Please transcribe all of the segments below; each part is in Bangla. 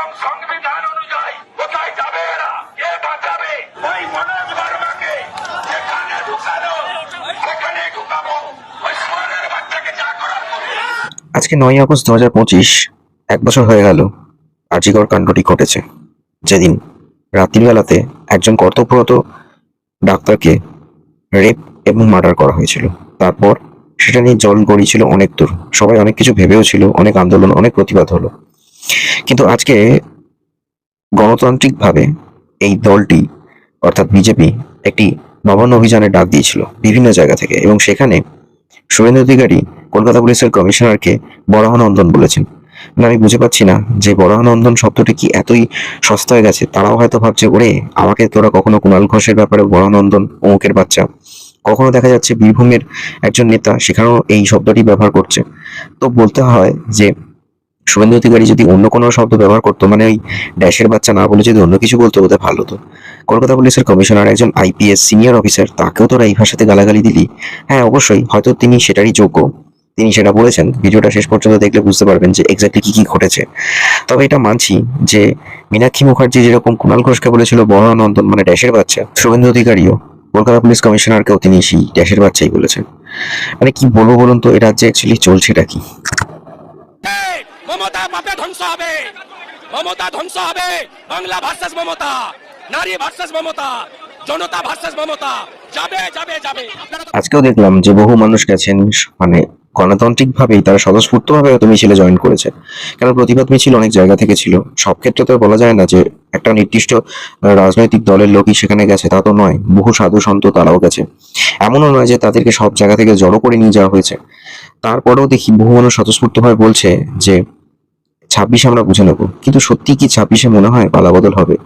এবং সংবিধান অনুযায়ী কোথায় যাবে এরা? কে বাঁচাবে? ওই মনোজ যেখানে সেখানে ঢুকাবো। আজকে নয় আগস্ট দু হাজার পঁচিশ, এক বছর হয়ে গেল, আর্জিকর কাণ্ডটি ঘটেছে। যেদিন রাত্রিবেলাতে একজন কর্তব্যরত ডাক্তারকে রেপ এবং মার্ডার করা হয়েছিল। তারপর সেটা নিয়ে জল গড়িয়েছিল অনেক দূর। সবাই অনেক কিছু ভেবেও ছিল, অনেক আন্দোলন, অনেক প্রতিবাদ হলো। কিন্তু আজকে গণতান্ত্রিকভাবে এই দলটি, অর্থাৎ বিজেপি, একটি নবান্ন অভিযানে ডাক দিয়েছিল বিভিন্ন জায়গা থেকে এবং সেখানে শুভেন্দু অধিকারী কলকাতা পুলিশের কমিশনারকে বরাহনন্দন বলেছেন। মানে আমি বুঝে পাচ্ছি না যে বরাহনন্দন শব্দটি কি এতই সস্তা হয়ে গেছে। তারাও হয়তো ভাবছে, ওরে, আমাকে তোরা কখনো কুণাল ঘোষের ব্যাপারে বরাহনন্দন, অমুকের বাচ্চা? কখনো দেখা যাচ্ছে বীরভূমের একজন নেতা সেখানেও এই শব্দটি ব্যবহার করছে। তো বলতে হয় যে শুভেন্দু অধিকারী যদি অন্য কোনো শব্দ ব্যবহার করতো মানে ওই ড্যাশের বাচ্চা না বলে যদি অন্য কিছু বলতো, বোধহয় ভালো হতো। কলকাতা পুলিশের কমিশনার একজন আইপিএস সিনিয়র অফিসার, তাকেও তোরা এই ভাষাতে গালাগালি দিলি? হ্যাঁ অবশ্যই। হয়তো তিনি সেটারই যোগ্য। তিনি সেটা বলেছেন। ভিডিওটা শেষ পর্যন্ত দেখলে বুঝতে পারবেন যে এক্স্যাক্টলি কি কি ঘটেছে। তবে এটা মানছি যে মীনাক্ষী মুখার্জি যেরকম কুণাল ঘোষকে বলেছিল, বড় নন্দন মানে ড্যাশের বাচ্চা, শুভেন্দু অধিকারীও, কলকাতা পুলিশ কমিশনারকেও তিনি সেই ড্যাশের বাচ্চাই বলেছেন। মানে কি বলব বলুন তো এটা যে অ্যাকচুয়ালি চলছেটা কি? মমতা পাপে ধ্বংস হবে। মমতা ধ্বংস হবে। বাংলা ভার্সাস মমতা। নারী ভার্সাস মমতা। জনতা ভার্সাস মমতা। যাবে যাবে যাবে। আজকেও দেখলাম যে বহু মানুষ গেছেন মানে গণতান্ত্রিক ভাবেই তারা স্বতঃস্ফূর্ত ভাবে হয়তো মিছিলে জয়েন করেছে কারণ প্রতিবাদ মিছিল অনেক জায়গা থেকে ছিল। সব ক্ষেত্রে তো বলা যায় না যে একটা নির্দিষ্ট রাজনৈতিক দলের লোকই সেখানে গেছে, তা তো নয়। বহু সাধু সন্ত তারাও গেছে। এমনও নয় যে তাদেরকে সব জায়গা থেকে জড়ো করে নিয়ে যাওয়া হয়েছে। তারপরেও দেখি বহু মানুষ স্বতঃস্ফূর্ত ভাবে বলছে যে ছাব্বিশে আমরা বুঝে নেব। কিন্তু সত্যি কি ছাব্বিশে মনে হয় পালাবদল হবে?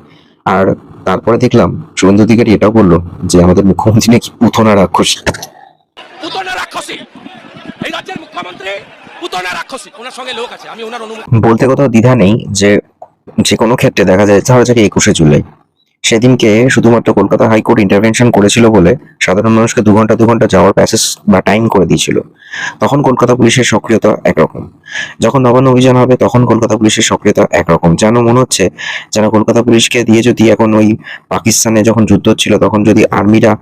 আর তারপরে দেখলাম শুভেন্দু অধিকারী এটাও বলল যে আমাদের মুখ্যমন্ত্রী নাকি রাক্ষস। পুতনা রাক্ষসী! এই রাজ্যের মুখ্যমন্ত্রী পুতনা রাক্ষসী! ওনার সঙ্গে লোক আছে আমি ওনার অনুমতি বলতে কোথাও দ্বিধা নেই যে যে কোনো ক্ষেত্রে দেখা যায় ধরা যাক একুশে জুলাই। সেদিনকে শুধুমাত্র কলকাতা হাইকোর্ট ইন্টারভেনশন করেছিল বলে সাধারণ মানুষকে দু ঘণ্টা দু ঘণ্টা যাওয়ার প্যাসেজ বা টাইম করে দিয়েছিল। তখন কলকাতা পুলিশের সক্রিয়তা একরকম। যখন নবান্ন অভিযান হবে, তখন কলকাতা পুলিশের সক্রিয়তা একরকম। যেন মনে হচ্ছে, যেন কলকাতা পুলিশকে দিয়ে যদি এখন ওই পাকিস্তানে যখন যুদ্ধ হচ্ছিল, তখন যদি আর্মিরা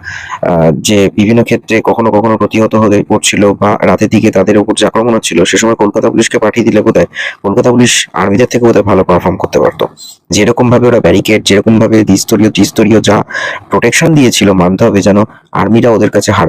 যে বিভিন্ন ক্ষেত্রে কখনো কখনো প্রতিহত হয়ে পড়ছিল বা রাতের দিকে তাদের উপর যে আক্রমণ হচ্ছিল, সে সময় কলকাতা পুলিশকে পাঠিয়ে দিলে বোধহয় কলকাতা পুলিশ আর্মিদের থেকে বোধহয় ভালো পারফর্ম করতে পারতো। যেরকম ভাবে ওরা ব্যারিকেড যেরকম ভাবে দ্বিস্তরীয়, ত্রিস্তরীয় যা প্রোটেকশন দিয়েছিল মানতে হবে, যেন আর্মিরা ওদের কাছে হার